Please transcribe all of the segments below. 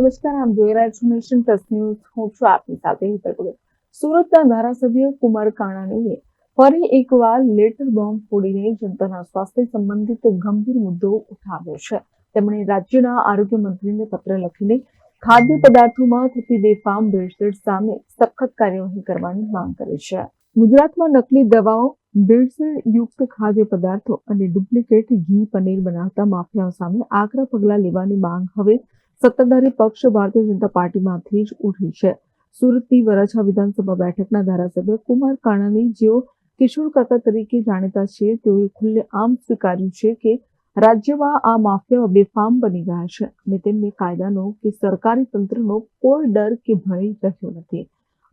નમસ્કાર, આમ જોઈ રહ્યા છો નેશન પ્લસ ન્યૂઝ. હું છું આપની સાથે હિતલ પટેલ સુરતના ધારાસભ્ય કુમાર કાણાણીએ ફરી એકવાર લેટર બોમ્બ ફોડીને જનતાના સ્વાસ્થ્ય સંબંધિત ગંભીર મુદ્દો ઉઠાવ્યો છે. તેમણે રાજ્યના આરોગ્ય મંત્રીને પત્ર લખીને ખાદ્ય પદાર્થોમાં થતી બેફામ, ભેળસેળ સામે સખત કાર્યવાહી કરવાની માંગ કરી છે. ગુજરાતમાં નકલી દવાઓ ભેળસેળ યુક્ત ખાદ્ય પદાર્થો અને ડુપ્લિકેટ ઘી પનીર બનાવતા માફિયાઓ સામે આકરા પગલાં લેવાની માંગ હવે સત્તાધારી પક્ષ ભારતીય જનતા પાર્ટીમાંથી જ ઉઠી છે. સુરતની વરાછા વિધાનસભા બેઠકના ધારાસભ્ય કુમાર કાણાની જેઓ કિશોર કાકા તરીકે જાણીતા છે, તેઓએ ખુલ્લે આમ સ્વીકાર્યું છે કે રાજ્યમાં આ માફિયાઓ બેફામ બની ગયા છે અને તેમને કાયદાનો કે સરકારી તંત્રનો કોઈ ડર કે ભય રહ્યો નથી.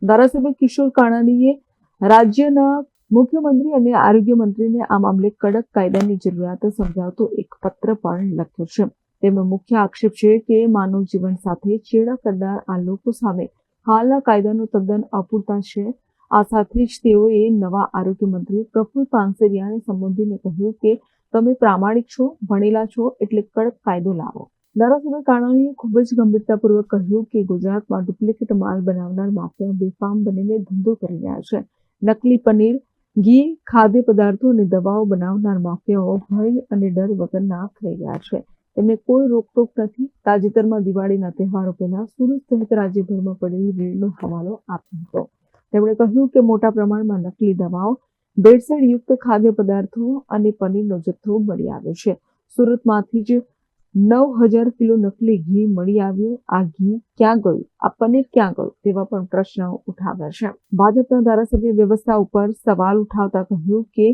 ધારાસભ્ય કિશોર કાણાનીએ રાજ્યના મુખ્યમંત્રી અને આરોગ્ય મંત્રીને આ મામલે કડક કાયદાની જરૂરિયાત સમજાવતો એક પત્ર પણ લખ્યો છે. તેમનો મુખ્ય આક્ષેપ છે કે માનવ જીવન સાથે છેડા કરનાર આ લોકો સામે હાલના કાયદાનો તદ્દન અપૂરતા છે. આ સાથે જ તેઓએ નવા આરોગ્ય મંત્રી પ્રફુલ પાનસેરિયાને સંબોધીને કહ્યું કે, તમે પ્રામાણિક છો, ભણેલા છો, એટલે કડક કાયદો લાવો. ધારાસભ્ય કાણાણીએ ખૂબ જ ગંભીરતાપૂર્વક કહ્યું કે ગુજરાતમાં ડુપ્લિકેટ માલ બનાવનાર માફિયા બેફામ બનીને ધંધો કરી રહ્યા છે. નકલી પનીર, ઘી ખાદ્ય પદાર્થો અને દવાઓ બનાવનાર માફિયાઓ ભય અને ડર વગરના થઈ ગયા છે. તેમને કોઈ રોકટોક નથી. તાજેતરમાં દિવાળીના તહેવારો પહેલા સુરત સહિત રાજ્યભરમાં પડેલી ભીડનો હવાલો આપ્યો હતો તેમણે કહ્યું કે મોટા પ્રમાણમાં નકલી દવાઓ ભેળસેળયુક્ત ખાદ્ય પદાર્થો અને પનીરનો જથ્થો મળી આવ્યો છે. સુરતમાંથી જ નવ હજાર કિલો નકલી ઘી મળી આવ્યું. આ ઘી ક્યાં ગયું? આ પનીર ક્યાં ગયું? તેવા પણ પ્રશ્નો ઉઠાવ્યા છે. ભાજપના ધારાસભ્ય વ્યવસ્થા ઉપર સવાલ ઉઠાવતા કહ્યું કે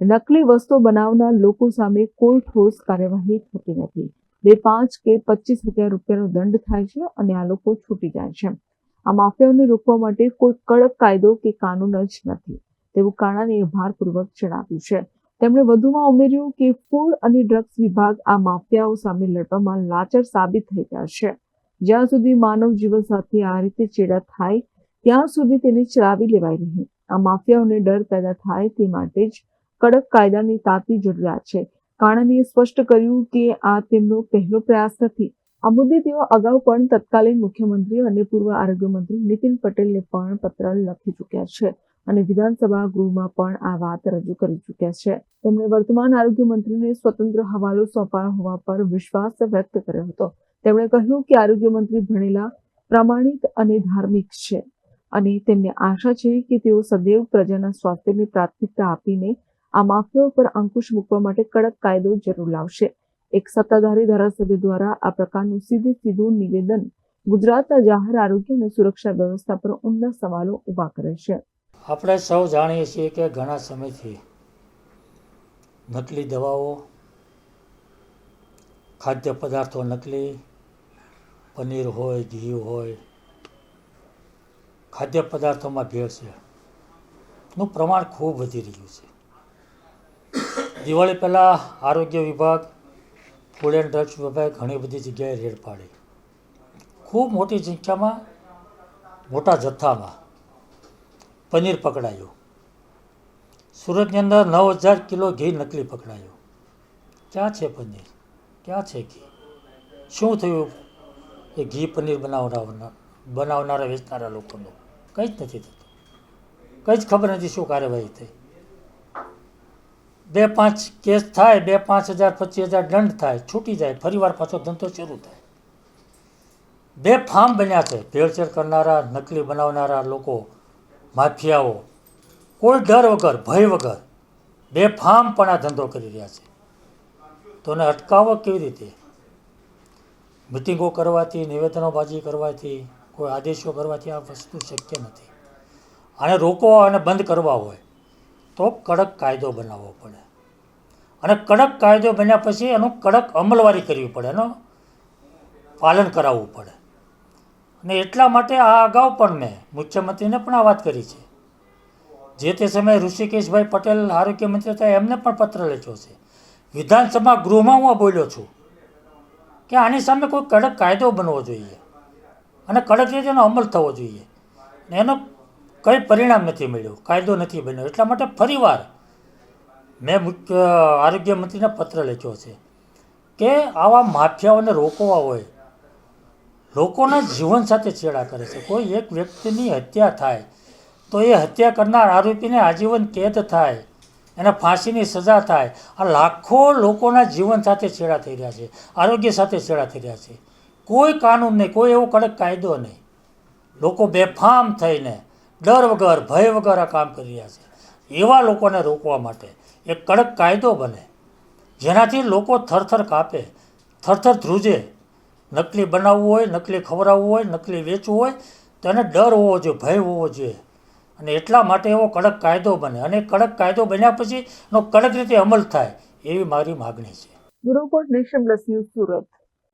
નકલી વસ્તુઓ બનાવનાર લોકો સામે કોઈ ઠોસ કાર્યવાહી થતી નથી. બે પાંચ કે પચીસ હજાર રૂપિયાનો દંડ થાય છે અને આ લોકો છૂટી જાય છે. આ માફિયાઓને રોકવા માટે કોઈ કડક કાયદો કે કાનૂન જ નથી. તેવું કાણાને ભારપૂર્વક જણાવ્યું છે. તેમણે વધુમાં ઉમેર્યું કે ફૂડ અને ડ્રગ્સ વિભાગ આ માફિયાઓ સામે લડવામાં લાચાર સાબિત થઈ ગયા છે. જ્યાં સુધી માનવ જીવન સાથે આ રીતે ચેડા થાય, ત્યાં સુધી તેને ચલાવી લેવાય નહીં. આ માફિયાઓને ડર પેદા થાય તે માટે જ કડક કાયદાની તાતી જરૂરિયાત છે. કાણાણીએ સ્પષ્ટ કર્યું કે આ તેમનો પહેલો પ્રયાસ નથી. આ મુદ્દે તેઓ અગાઉ પણ તત્કાલીન મુખ્યમંત્રી અને પૂર્વ આરોગ્ય મંત્રી નીતિન પટેલને પણ પત્ર લખી ચૂક્યા છે અને વિધાનસભા ગૃહમાં પણ આ વાત રજૂ કરી ચૂક્યા છે. તેમણે વર્તમાન આરોગ્ય મંત્રીને સ્વતંત્ર હવાલો સોંપાયો હોવા પર વિશ્વાસ વ્યક્ત કર્યો હતો. તેમણે કહ્યું કે આરોગ્ય મંત્રી ભણેલા, પ્રામાણિક અને ધાર્મિક છે અને તેમને આશા છે કે તેઓ સદૈવ પ્રજાના સ્વાસ્થ્યને પ્રાથમિકતા આપીને આ માફિયાઓ પર અંકુશ મૂકવા માટે કડક કાયદો જરૂર લાવશે. એક સત્તાધારી ધારાસભ્ય દ્વારા આ પ્રકારનું સીધે સીધું નિવેદન ગુજરાતના જાહેર આરોગ્ય અને સુરક્ષા વ્યવસ્થા પર ઊંડા સવાલો ઊભા કરે છે. આપણે સૌ જાણીએ છીએ કે ઘણા સમયથી નકલી દવાઓ, ખાદ્ય પદાર્થો નકલી, પનીર હોય, ઘી હોય, ખાદ્ય પદાર્થોમાં ભેળસેળનું પ્રમાણ ખૂબ વધી રહ્યું છે. દિવાળી પહેલાં આરોગ્ય વિભાગ ફૂડ એન્ડ ડ્રગ્સ વિભાગે ઘણી બધી જગ્યાએ રેડ પાડી. ખૂબ મોટી સંખ્યામાં, મોટા જથ્થામાં પનીર પકડાયું. સુરતની અંદર નવ હજાર કિલો ઘી નકલી પકડાયું. ક્યાં છે પનીર? ક્યાં છે ઘી? શું થયું? એ ઘી પનીર બનાવનારા બનાવનારા વેચનારા લોકોનું? કંઈ જ નથી થતું. કંઈ જ ખબર નથી શું કાર્યવાહી થઈ. બે પાંચ કેસ થાય, બે પાંચ હજાર, પચીસ હજાર દંડ થાય, છૂટી જાય, ફરીવાર પાછો ધંધો શરૂ થાય. બે ફાર્મ બન્યા છે, ભેળસેળ કરનારા, નકલી બનાવનારા લોકો, માફિયાઓ. કોઈ ડર વગર, ભય વગર બે ફાર્મ પણ આ ધંધો કરી રહ્યા છે. તો એને અટકાવવો કેવી રીતે? મિટિંગો કરવાથી, નિવેદનોબાજી કરવાથી, કોઈ આદેશો કરવાથી આ વસ્તુ શક્ય નથી. આને રોકવા અને બંધ કરવા હોય. તો કડક કાયદો બનાવવો પડે. અને કડક કાયદો બન્યા પછી એનું કડક અમલવારી કરવી પડે, એનું પાલન કરાવવું પડે. અને એટલા માટે આ અગાઉ પણ મેં મુખ્યમંત્રીને પણ આ વાત કરી છે. જે તે સમયે ઋષિકેશભાઈ પટેલ આરોગ્ય મંત્રી હતા, એમને પણ પત્ર લખ્યો છે. વિધાનસભા ગૃહમાં હું બોલ્યો છું કે આની સામે કોઈ કડક કાયદો બનવો જોઈએ. અને કડક રીતે એનો અમલ થવો જોઈએ. એનો કંઈ પરિણામ નથી મળ્યું, કાયદો નથી બન્યો. એટલા માટે ફરીવાર મેં મુખ્ય આરોગ્ય મંત્રીને પત્ર લખ્યો છે કે આવા માફિયાઓને રોકવા હોય, લોકોના જીવન સાથે છેડા કરે છે. કોઈ એક વ્યક્તિની હત્યા થાય, તો એ હત્યા કરનાર આરોપીને આજીવન કેદ થાય, એને ફાંસીની સજા થાય. આ લાખો લોકોના જીવન સાથે છેડા થઈ રહ્યા છે, આરોગ્ય સાથે છેડા થઈ રહ્યા છે. કોઈ કાનૂન નહીં, કોઈ એવો કડક કાયદો નહીં. લોકો બેફામ થઈને ડર વગર, ભય વગર આ કામ કરી રહ્યા છે. એવા લોકોને રોકવા માટે એક કડક કાયદો બને, જેનાથી લોકો થરથર કાપે, થરથર ધ્રુજે. નકલી બનાવવું હોય, નકલી ખવડાવવું હોય, નકલી વેચવું હોય તો એને ડર હોવો જોઈએ, ભય હોવો જોઈએ. અને એટલા માટે એવો કડક કાયદો બને. અને કડક કાયદો બન્યા પછી એનો કડક રીતે અમલ થાય, એવી મારી માગણી છે. Bureau report nation plus Surat.